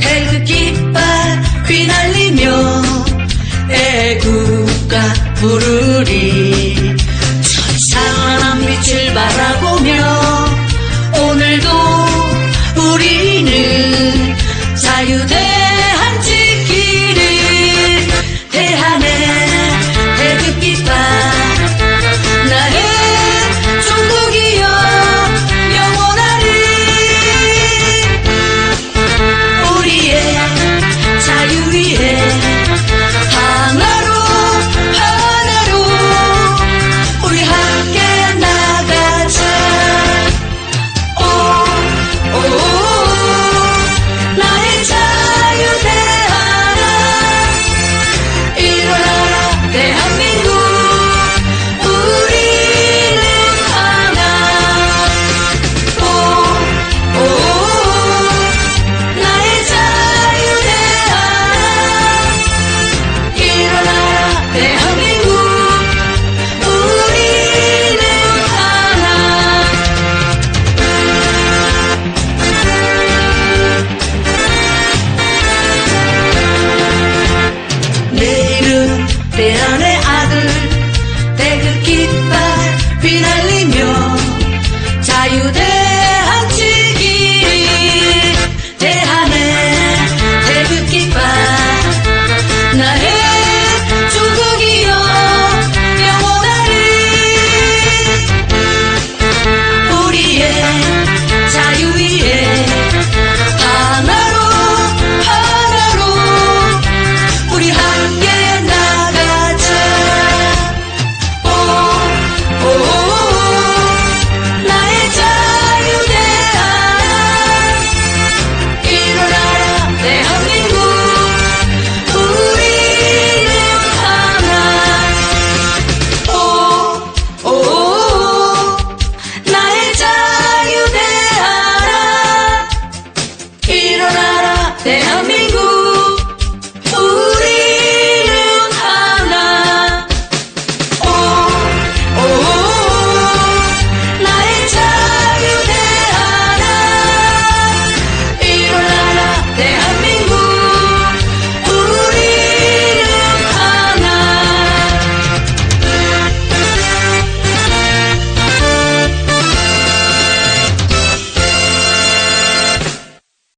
태극 깃발 휘날리며 애국가 부르리 내 이름 내 안의 아들 태극 그 깃발 휘날리 domingo.